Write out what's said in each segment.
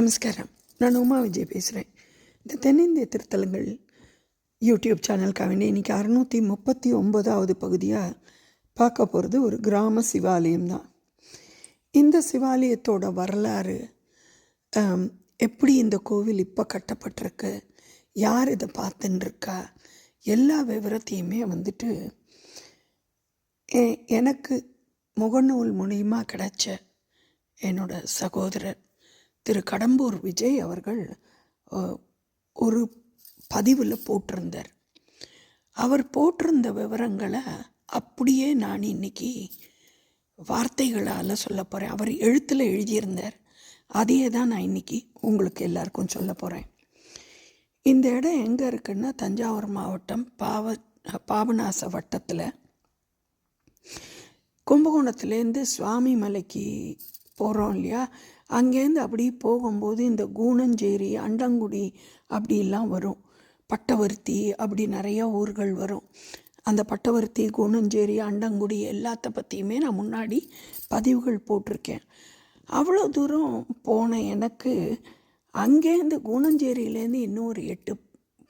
நமஸ்காரம். நான் உமா விஜய் பேசுகிறேன் இந்த தென்னிந்திய திருத்தலங்கள் யூடியூப் சேனலுக்காக வேண்டி இன்றைக்கி அறநூற்றி முப்பத்தி ஒம்பதாவது பகுதியாக பார்க்க போகிறது ஒரு கிராம சிவாலயம் தான். இந்த சிவாலயத்தோட வரலாறு எப்படி இந்த கோவில் இப்போ கட்டப்பட்டிருக்கு யார் இதை பார்த்துன்னுருக்கா எல்லா விவரத்தையுமே வந்துட்டு எனக்கு முகநூல் மூலியமாக கிடைச்ச என்னோட சகோதரர் திரு கடம்பூர் விஜய் அவர்கள் ஒரு பதிவில் போட்டிருந்தார். அவர் போட்டிருந்த விவரங்களை அப்படியே நான் இன்னைக்கு வார்த்தைகளால் சொல்ல போகிறேன் அவர் எழுத்தில் எழுதியிருந்தார். அதையே தான் நான் இன்னைக்கு உங்களுக்கு எல்லாருக்கும் சொல்ல போகிறேன் இந்த இடம் எங்கே இருக்குன்னா தஞ்சாவூர் மாவட்டம் பாவ பாபநாச வட்டத்தில். கும்பகோணத்துலேருந்து சுவாமி மலைக்கு போகிறோம் இல்லையா? அங்கேருந்து அப்படி போகும்போது இந்த கூணஞ்சேரி அண்டங்குடி அப்படிலாம் வரும். பட்டவர்த்தி அப்படி நிறையா ஊர்கள் வரும். அந்த பட்டவர்த்தி கூணஞ்சேரி அண்டங்குடி எல்லாத்த பற்றியுமே நான் முன்னாடி பதிவுகள் போட்டிருக்கேன். அவ்வளோ தூரம் போன எனக்கு அங்கேருந்து கூணஞ்சேரியிலேருந்து இன்னும் ஒரு எட்டு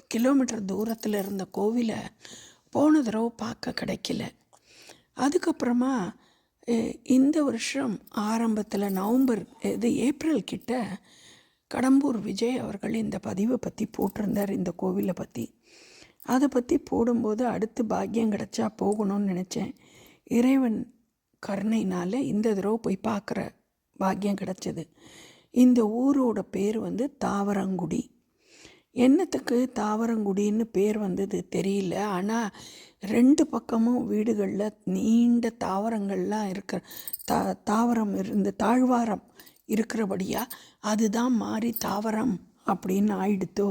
கிலோமீட்டர் தூரத்தில் இருந்த கோவிலை போன தடவை பார்க்க கிடைக்கல. அதுக்கப்புறமா இந்த வருஷம் ஆரம்பத்தில் நவம்பர் இது ஏப்ரல் கிட்ட கடம்பூர் விஜய் அவர்கள் இந்த பதிவை பற்றி போட்டிருந்தார் இந்த கோவிலை பற்றி அதை பற்றி போடும்போது அடுத்து பாக்கியம் கிடச்சா போகணும்னு நினச்சேன். இறைவன் கருணையினால் இந்த தடவை போய் பார்க்குற பாக்கியம் கிடச்சிது. இந்த ஊரோட பேர் வந்து தாவரங்குடி. என்னத்துக்கு தாவரங்குடின்னு பேர் வந்தது தெரியல. ஆனால் ரெண்டு பக்கமும் வீடுகளில் நீண்ட தாவரங்கள்லாம் இருக்கிற தா தாவரம் இருந்த தாழ்வாரம் இருக்கிறபடியா அதுதான் மாறி தாவரம் அப்படின்னு ஆயிடுத்தோ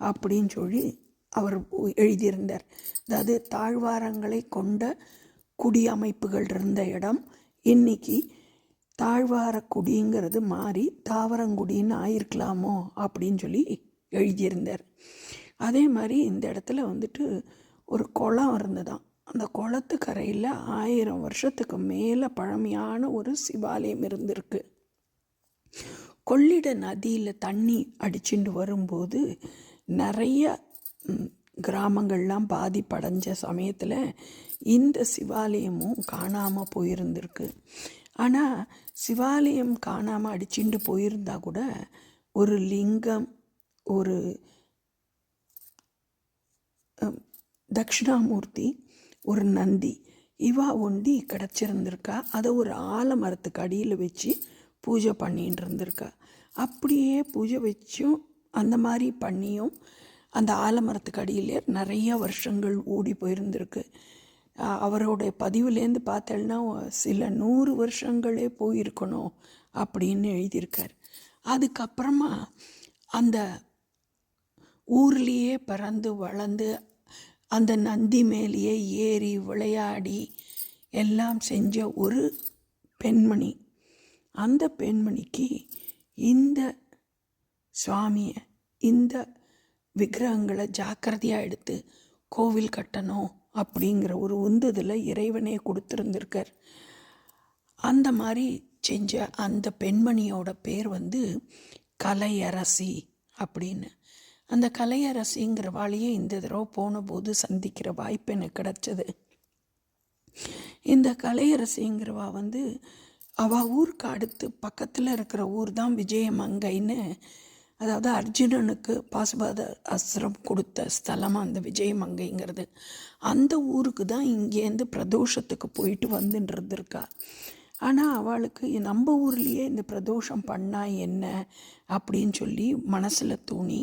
அப்படின்னு சொல்லி அவர் எழுதியிருந்தார். அதாவது தாழ்வாரங்களை கொண்ட குடியமைப்புகள் இருந்த இடம் இன்னைக்கு தாழ்வார குடிங்கிறது மாறி தாவரங்குடின்னு ஆயிருக்கலாமோ அப்படின்னு சொல்லி எழுதியிருந்தார். அதே மாதிரி இந்த இடத்துல வந்துட்டு ஒரு குளம் இருந்ததான் அந்த குளத்து கரையில் ஆயிரம் வருஷத்துக்கு மேலே பழமையான ஒரு சிவாலயம் இருந்திருக்கு. கொள்ளிட நதியில் தண்ணி அடிச்சுட்டு வரும்போது நிறைய கிராமங்கள்லாம் பாதிப்படைஞ்ச சமயத்தில் இந்த சிவாலயமும் காணாமல் போயிருந்திருக்கு. ஆனால் சிவாலயம் காணாமல் அடிச்சுட்டு போயிருந்தா கூட ஒரு லிங்கம் ஒரு அம், தட்சிணாமூர்த்தி ஒரு நந்தி. இவா ஒண்டி கிடச்சிருந்திருக்கா. அதை ஒரு ஆலமரத்துக்கு அடியில் வச்சு பூஜை பண்ணின்னு இருந்திருக்கா. அப்படியே பூஜை வச்சும் அந்த மாதிரி பண்ணியும் அந்த ஆலமரத்துக்கு அடியிலே நிறைய வருஷங்கள் ஓடி போயிருந்திருக்கு. அவரோடைய பதிவுலேருந்து பார்த்தேன்னா சில நூறு வருஷங்களே போயிருக்கணும் அப்படின்னு எழுதியிருக்கார். அதுக்கப்புறமா அந்த ஊர்லேயே பிறந்து வளர்ந்து அந்த நந்தி மேலேயே ஏறி விளையாடி எல்லாம் செஞ்ச ஒரு பெண்மணி. அந்த பெண்மணிக்கு இந்த சுவாமியை இந்த விக்கிரகங்களை ஜாக்கிரதையாக எடுத்து கோவில் கட்டணும் அப்படிங்கிற ஒரு உந்துதலை இறைவனே கொடுத்துருந்துருக்கார். அந்த மாதிரி செஞ்ச அந்த பெண்மணியோட பேர் வந்து கலையரசி அப்படின்னு. அந்த கலையரசிங்கிற வழியை இந்த தடவை போன போது சந்திக்கிற வாய்ப்பு எனக்கு கிடச்சிது. இந்த கலையரசிங்கிறவா வந்து அவ ஊருக்கு அடுத்து பக்கத்தில் இருக்கிற ஊர் தான் விஜயமங்கைன்னு அதாவது அர்ஜுனனுக்கு பாசுபாத அஸ்திரம் கொடுத்த ஸ்தலமாக அந்த விஜயமங்கைங்கிறது. அந்த ஊருக்கு தான் இங்கேருந்து பிரதோஷத்துக்கு போயிட்டு வந்துன்றிருந்திருக்கா. ஆனால் அவளுக்கு நம்ம ஊர்லேயே இந்த பிரதோஷம் பண்ணால் என்ன அப்படின்னு சொல்லி மனசில் தூணி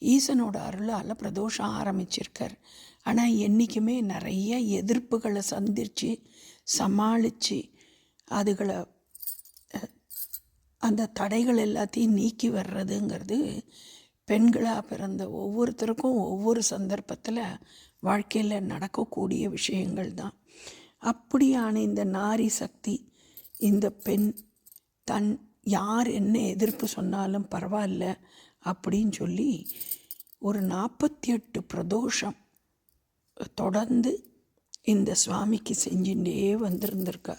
ஈசனோட அருளால் பிரதோஷம் ஆரம்பிச்சிருக்கார். ஆனால் என்றைக்குமே நிறைய எதிர்ப்புகளை சந்திச்சு சமாளித்து அதுகளை அந்த தடைகள் எல்லாத்தையும் நீக்கி வர்றதுங்கிறது பெண்களாக பிறந்த ஒவ்வொருத்தருக்கும் ஒவ்வொரு சந்தர்ப்பத்தில் வாழ்க்கையில் நடக்கக்கூடிய விஷயங்கள் தான். அப்படியான இந்த நாரி சக்தி இந்த பெண் தன் யார் என்ன எதிர்ப்பு சொன்னாலும் பரவாயில்ல. அப்படின்னு சொல்லி ஒரு நாற்பத்தி எட்டு பிரதோஷம் தொடர்ந்து இந்த சுவாமிக்கு செஞ்சுட்டே வந்திருந்திருக்கா.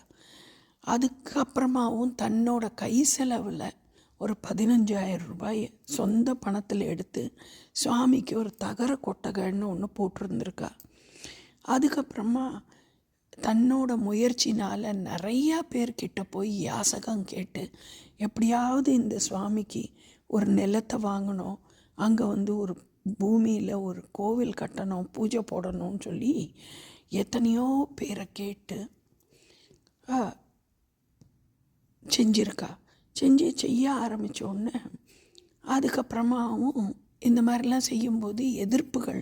அதுக்கப்புறமாவும் தன்னோட கை செலவில் ஒரு பதினஞ்சாயிரம் ரூபாய் சொந்த பணத்தில் எடுத்து சுவாமிக்கு ஒரு தகர கொட்டகைன்னு ஒன்று போட்டிருந்துருக்கா. அதுக்கப்புறமா தன்னோட முயற்சினால் நிறையா பேர்கிட்ட போய் யாசகம் கேட்டு எப்படியாவது இந்த சுவாமிக்கு ஒரு நிலத்தை வாங்கணும். அங்கே வந்து ஒரு பூமியில் ஒரு கோவில் கட்டணும் பூஜை போடணும்னு சொல்லி எத்தனையோ பேரை கேட்டு செஞ்சுருக்கா செஞ்சிருக்கா. செஞ்சு செய்ய ஆரம்பித்தோடனே அதுக்கப்புறமாவும் இந்த மாதிரிலாம் செய்யும்போது எதிர்ப்புகள்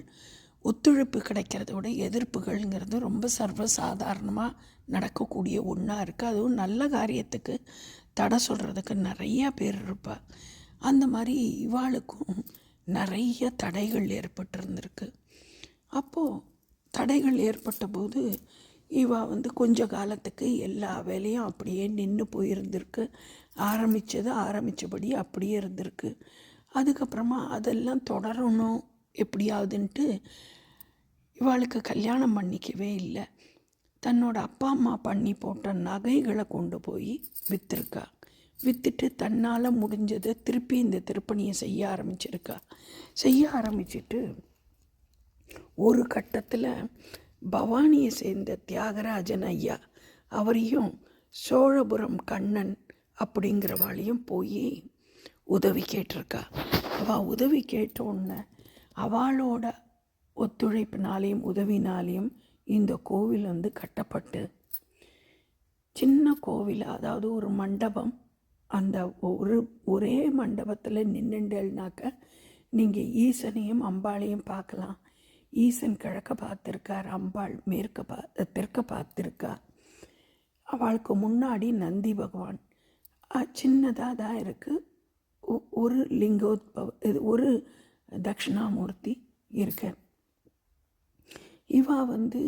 ஒத்துழைப்பு கிடைக்கிறத விட எதிர்ப்புகள்ங்கிறது ரொம்ப சர்வசாதாரணமாக நடக்கக்கூடிய ஒன்றா இருக்குது அதுவும் நல்ல காரியத்துக்கு தடை சொல்கிறதுக்கு நிறையா பேர் இருப்பா. அந்த மாதிரி இவாளுக்கும் நிறைய தடைகள் ஏற்பட்டிருந்திருக்கு. அப்போது தடைகள் ஏற்பட்ட போது இவா வந்து கொஞ்ச காலத்துக்கு எல்லா வேலையும் அப்படியே நின்று போயிருந்திருக்கு. ஆரம்பித்தது ஆரம்பித்தபடி அப்படியே இருந்திருக்கு. அதுக்கப்புறமா அதெல்லாம் தொடரணும் எப்படியாவதுன்ட்டு இவாளுக்கு கல்யாணம் பண்ணிக்கவே இல்லை. தன்னோட அப்பா அம்மா பண்ணி போட்ட நகைகளை கொண்டு போய் விற்றுருக்கா விற்றுட்டு தன்னால் முடிஞ்சதை திருப்பி இந்த திருப்பணியை செய்ய ஆரம்பிச்சிருக்கா. செய்ய ஆரம்பிச்சிட்டு ஒரு கட்டத்தில் பவானியை சேர்ந்த தியாகராஜன் ஐயா அவரையும் சோழபுரம் கண்ணன் அப்படிங்கிறவாளையும் போய் உதவி கேட்டிருக்கா. அவள் உதவி கேட்ட உடனே அவளோட ஒத்துழைப்பினாலையும் உதவினாலையும் இந்த கோவில் வந்து கட்டப்பட்டு சின்ன கோவில் அதாவது ஒரு மண்டபம் அந்த ஒரு ஒரே மண்டபத்தில் நின்றுண்டேல்னாக்க நீங்கள் ஈசனையும் அம்பாளையும் பார்க்கலாம். ஈசன் கிழக்க பார்த்துருக்கார் அம்பாள் மேற்க பா தெற்க பார்த்துருக்கா அவளுக்கு முன்னாடி நந்தி பகவான். சின்னதாக தான் இருக்குது ஒரு லிங்கோத்பவ இது ஒரு தட்சிணாமூர்த்தி இருக்கார் இவா வந்து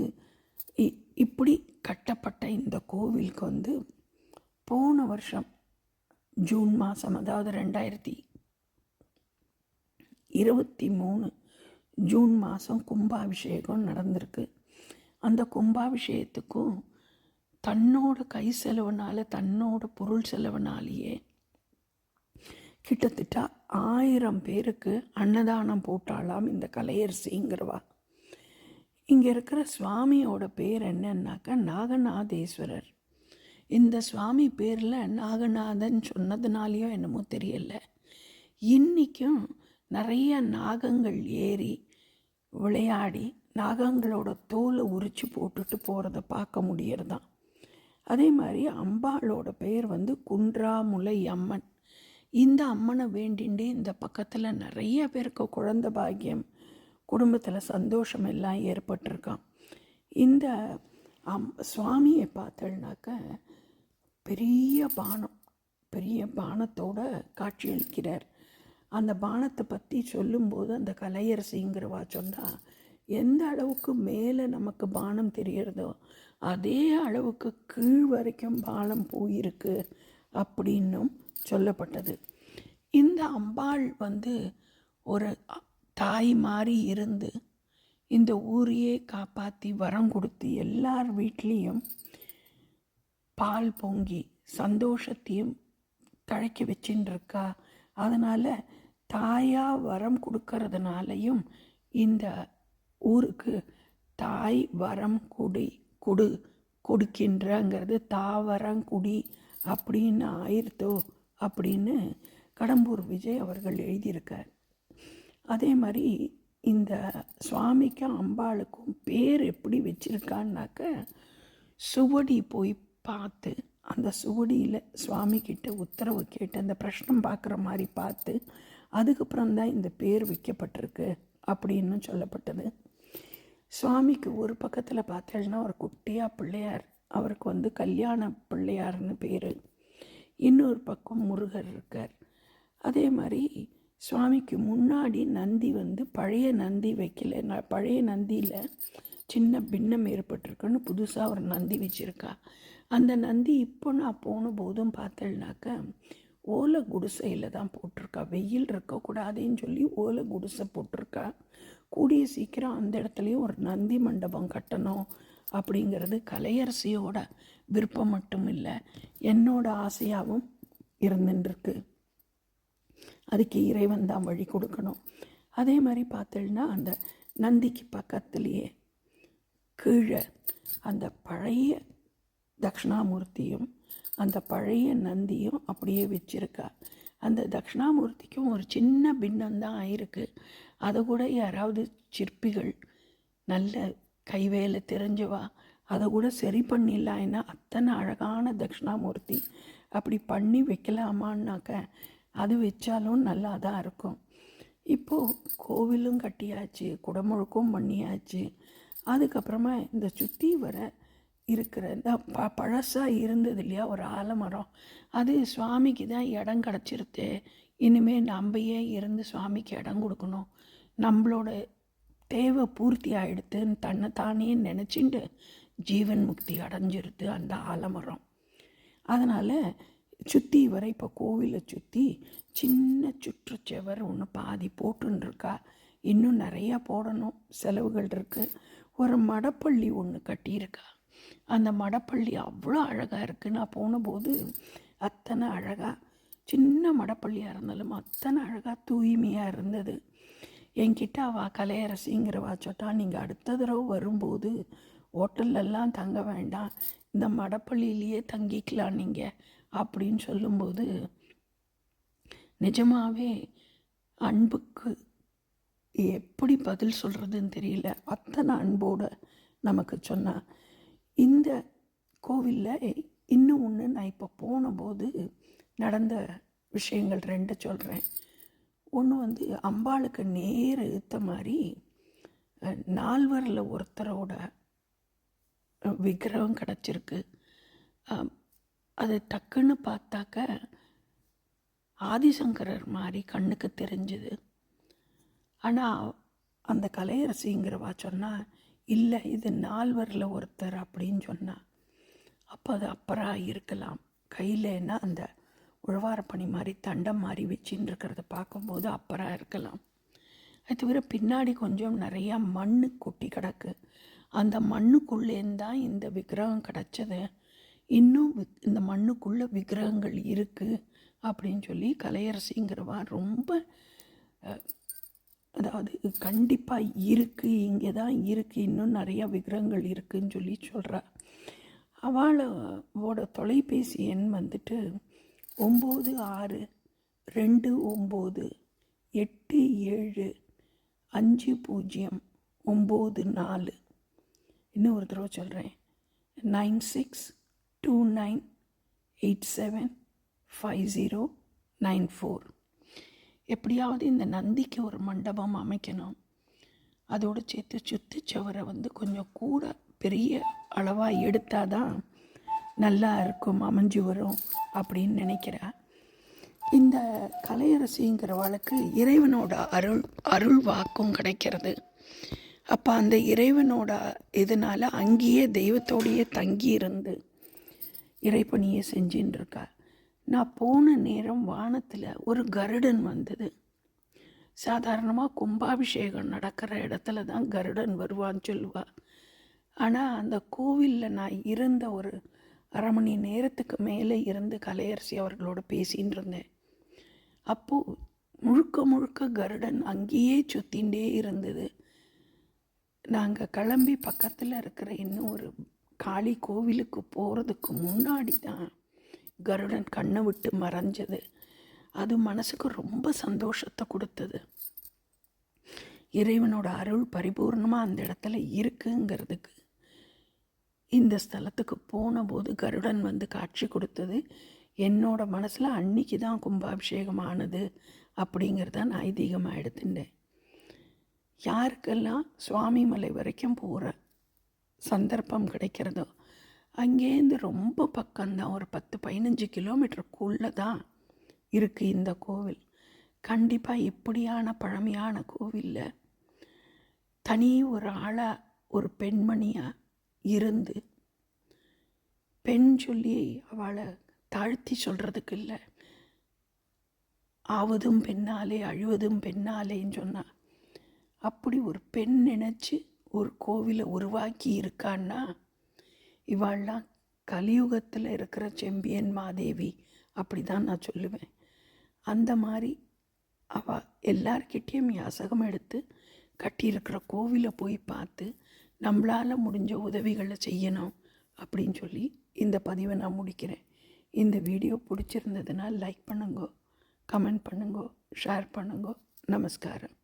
இ- இப்படி கட்டப்பட்ட இந்த கோவிலுக்கு வந்து போன வருஷம் ஜூன் மாதம் அதாவது ரெண்டாயிரத்தி இருபத்தி மூணு ஜூன் மாதம் கும்பாபிஷேகம் நடந்திருக்கு. அந்த கும்பாபிஷேகத்துக்கும் தன்னோட கை செலவுனால் தன்னோட பொருள் செலவுனாலேயே கிட்டத்தட்ட ஆயிரம் பேருக்கு அன்னதானம் போட்டாலாம் இந்த கலையரசிங்கிறவா. இங்கே இருக்கிற சுவாமியோட பேர் என்னன்னாக்கா நாகநாதேஸ்வரர். இந்த சுவாமி பேரில் நாகநாதன் சொன்னதுனாலேயோ என்னமோ தெரியல. இன்றைக்கும் நிறைய நாகங்கள் ஏறி விளையாடி நாகங்களோட தோலை உரித்து போட்டுட்டு போகிறத பார்க்க முடியறதான் அதே மாதிரி அம்பாளோட பெயர் வந்து குன்றாமுலை அம்மன். இந்த அம்மனை வேண்டிண்டே இந்த பக்கத்தில் நிறைய பேருக்கு குழந்தை பாக்கியம் குடும்பத்தில் சந்தோஷம் எல்லாம் ஏற்பட்டிருக்கான் இந்த அம் சுவாமியை பார்த்தோம்னாக்க பெரிய பானம் பெரிய பானத்தோட காட்சியளிக்கிறார் அந்த பானத்தை பற்றி சொல்லும்போது அந்த கலையரசிங்கிறவா சொன்னால் எந்த அளவுக்கு மேலே நமக்கு பானம் தெரியறதோ அதே அளவுக்கு கீழ் வரைக்கும் பானம் போயிருக்கு அப்படின்னும் சொல்லப்பட்டது. இந்த அம்பாள் வந்து ஒரு தாய் மாதிரி இருந்து இந்த ஊரையே காப்பாற்றி வரம் கொடுத்து எல்லார் வீட்லேயும் பால் பொங்கி சந்தோஷத்தையும் தழைக்க வச்சுன்னு இருக்கா அதனால் தாயாக வரம் கொடுக்கறதுனாலையும் இந்த ஊருக்கு தாய் வரம் குடி கொடு கொடுக்கின்றங்கிறது தாவரங்குடி அப்படின்னு ஆயிருத்தோ அப்படின்னு கடம்பூர் விஜய் அவர்கள் எழுதியிருக்கார். அதே மாதிரி இந்த சுவாமிக்கும் அம்பாளுக்கும் பேர் எப்படி வச்சிருக்கான்னாக்க சுவடி போய் பார்த்து அந்த சுவடியில் சுவாமி கிட்ட உத்தரவு கேட்டு அந்த பிரஷ்னம் பார்க்குற மாதிரி பார்த்து அதுக்கப்புறம் தான் இந்த பேர் வைக்கப்பட்டிருக்கு அப்படின்னு சொல்லப்பட்டது. சுவாமிக்கு ஒரு பக்கத்தில் பார்த்தேன்னா ஒரு குட்டியாக பிள்ளையார் அவருக்கு வந்து கல்யாண பிள்ளையார்னு பேர். இன்னொரு பக்கம் முருகர் இருக்கார். அதே மாதிரி சுவாமிக்கு முன்னாடி நந்தி வந்து பழைய நந்தி வைக்கல ந- பழைய நந்தியில் சின்ன பின்னம் ஏற்பட்டிருக்குன்னு புதுசாக ஒரு நந்தி வச்சுருக்கா. அந்த நந்தி இப்போ நான் போன போதும் பார்த்தேன்னாக்க ஓலை குடிசையில் தான் போட்டிருக்கா. வெயில் இருக்கக்கூடாதுன்னு சொல்லி ஓலை குடிசை போட்டிருக்கா. கூடிய சீக்கிரம் அந்த இடத்துலையும் ஒரு நந்தி மண்டபம் கட்டணும் அப்படிங்கிறது கலையரசியோட விருப்பம் மட்டும் இல்லை என்னோட ஆசையாகவும் இருந்துட்டுருக்கு அதுக்கு இறைவன் தான் வழி கொடுக்கணும். அதே மாதிரி பார்த்தேன்னா அந்த நந்திக்கு பக்கத்துலேயே கீழே அந்த பழைய தக்ஷணாமூர்த்தியும் அந்த பழைய நந்தியும் அப்படியே வச்சிருக்கா. அந்த தக்ஷணாமூர்த்திக்கும் ஒரு சின்ன பின்னந்தான் ஆயிருக்கு அதை கூட யாராவது சிற்பிகள் நல்ல கைவேலை தெரிஞ்சவா அதை கூட சரி பண்ணிடலான்னா அத்தனை அழகான தட்சிணாமூர்த்தி. அப்படி பண்ணி வைக்கலாமான்னாக்க அது வச்சாலும் நல்லா தான் இருக்கும். இப்போது கோவிலும் கட்டியாச்சு குடமுழுக்கும் பண்ணியாச்சு. அதுக்கப்புறமா இந்த சுற்றி வர இருக்கிற இந்த ப பழசாக இருந்தது இல்லையா? ஒரு ஆலமரம். அது சுவாமிக்கு தான் இடம் கிடச்சிருத்து. இனிமேல் நம்ம ஏன் இருந்து சுவாமிக்கு இடம் கொடுக்கணும். நம்மளோட தேவை பூர்த்தி ஆகிடுதுன்னு தன்னை தானே நினச்சிண்டு ஜீவன் முக்தி அடைஞ்சிருது அந்த ஆலமரம். அதனால் சுற்றி வர இப்போ கோவிலை சுற்றி சின்ன சுற்றுச்சுவர் ஒன்று பாதி போட்டுருக்கா இன்னும் நிறையா போடணும். செலவுகள் இருக்குது ஒரு மடப்பள்ளி ஒன்று கட்டியிருக்கா. அந்த மடப்பள்ளி அவ்வளோ அழகாக இருக்குது நான் போனபோது அத்தனை அழகாக சின்ன மடப்பள்ளியாக இருந்தாலும் அத்தனை அழகாக தூய்மையாக இருந்தது. என்கிட்ட அவள் கலையரசிங்கிறவா சொட்டா நீங்கள் அடுத்த தடவை வரும்போது ஹோட்டல்லலாம் தங்க வேண்டாம். இந்த மடப்பள்ளியிலேயே தங்கிக்கலாம் நீங்கள் அப்படின்னு சொல்லும்போது நிஜமாகவே அன்புக்கு எப்படி பதில் சொல்கிறதுன்னு தெரியல. அத்தனை அன்போடு நமக்கு சொன்னான் இந்த கோவிலில் இன்னும் ஒன்று நான் இப்போ போனபோது நடந்த விஷயங்கள் ரெண்டு சொல்கிறேன் ஒன்று வந்து அம்பாளுக்கு நேர் எடுத்த மாதிரி நால்வரில் ஒருத்தரோட விக்கிரகம் கிடச்சிருக்கு. அது டக்குன்னு பார்த்தாக்க ஆதிசங்கரர் மாதிரி கண்ணுக்கு தெரிஞ்சுது. ஆனால் அந்த கலையரசிங்கிறவா சொன்னால் இல்லை இது நால்வரில் ஒருத்தர் அப்படின்னு சொன்னால் அப்போ அது அப்பரா இருக்கலாம். கையிலன்னா அந்த உழவாரப்பணி மாதிரி தண்டம் மாதிரி வச்சின்னு இருக்கிறத பார்க்கும்போது அப்பரா இருக்கலாம். அது தவிர பின்னாடி கொஞ்சம் நிறையா மண் கொட்டி கிடக்கு. அந்த மண்ணுக்குள்ளேருந்தான் இந்த விக்கிரகம் கிடச்சது. இன்னும் இந்த மண்ணுக்குள்ளே விக்கிரகங்கள் இருக்குது அப்படின்னு சொல்லி கலையரசிங்கிறவா ரொம்ப அதாவது கண்டிப்பாக இருக்குது இங்கே தான் இருக்குது இன்னும் நிறையா விக்கிரகங்கள் இருக்குதுன்னு சொல்லி சொல்கிறா அவளோட தொலைபேசி எண் வந்துட்டு ஒம்பது ஆறு ரெண்டு ஒம்பது எட்டு ஏழு அஞ்சு பூஜ்ஜியம் ஒம்பது நாலு. இன்னும் ஒரு தடவை சொல்கிறேன் nine six two nine eight seven five zero nine four. எப்படியாவது இந்த நந்திக்கு ஒரு மண்டபம் அமைக்கணும். அதோடு சேர்த்து சுத்து சுவரை வந்து கொஞ்சம் கூட பெரிய அளவாக எடுத்தால் தான் நல்லா இருக்கும் அமைஞ்சு வரும் அப்படின்னு நினைக்கிறா. இந்த கலையரசிங்கிறவளுக்கு இறைவனோட அருள் அருள் வாக்கும் கிடைக்கிறது. அப்போ அந்த இறைவனோட இதனால் அங்கேயே தெய்வத்தோடையே தங்கி இருந்து இறைப்பணியை செஞ்சுன்னு இருக்கா நான் போன நேரம் வானத்தில் ஒரு கருடன் வந்தது. சாதாரணமாக கும்பாபிஷேகம் நடக்கிற இடத்துல தான் கருடன் வருவான்னு சொல்லுவா. ஆனால் அந்த கோவிலில் நான் இருந்த ஒரு அரை மணி நேரத்துக்கு மேலே இருந்து கலையரசி அவர்களோட பேசின்னு இருந்தேன். அப்போது முழுக்க முழுக்க கருடன் அங்கேயே சுத்தின்டே இருந்தது. நாங்கள் கிளம்பி பக்கத்தில் இருக்கிற இன்னும் ஒரு காளி கோவிலுக்கு போகிறதுக்கு முன்னாடி தான் கருடன் கண்ணை விட்டு மறைஞ்சது. அது மனசுக்கு ரொம்ப சந்தோஷத்தை கொடுத்தது. இறைவனோட அருள் பரிபூர்ணமாக அந்த இடத்துல இருக்குங்கிறதுக்கு. இந்த ஸ்தலத்துக்கு போன போது கருடன் வந்து காட்சி கொடுத்தது. என்னோட மனசில் அன்னைக்கு தான் கும்பாபிஷேகம் ஆனது அப்படிங்கிறத நான் ஐதீகமாக எடுத்துட்டேன். யாருக்கெல்லாம் சுவாமி மலை வரைக்கும் போகிற சந்தர்ப்பம் கிடைக்கிறதோ அங்கேருந்து ரொம்ப பக்கம்தான் ஒரு பத்து பதினஞ்சு கிலோமீட்டருக்குள்ளே தான் இருக்குது இந்த கோவில். கண்டிப்பாக இப்படியான பழமையான கோவிலில் தனி ஒரு ஆளாக ஒரு பெண்மணியாக இருந்து பெண் சொல்லி அவளை தாழ்த்தி சொல்கிறதுக்கு இல்லை. ஆவதும் பெண்ணாலே அழுவதும் பெண்ணாலேன்னு சொன்னா அப்படி ஒரு பெண் நினச்சி ஒரு கோவிலை உருவாக்கி இருக்கான்னா இவாள்லாம் கலியுகத்தில் இருக்கிற செம்பியன் மாதேவி. அப்படி தான் நான் சொல்லுவேன். அந்த மாதிரி அவள் எல்லார்கிட்டேயும் யாசகம் எடுத்து கட்டியிருக்கிற கோவிலை போய் பார்த்து நம்மளால் முடிஞ்ச உதவிகளை செய்யணும் அப்படின்னு சொல்லி இந்த பதிவை நான் முடிக்கிறேன். இந்த வீடியோ பிடிச்சிருந்ததுன்னா லைக் பண்ணுங்கோ கமெண்ட் பண்ணுங்கோ ஷேர் பண்ணுங்கோ. நமஸ்காரம்.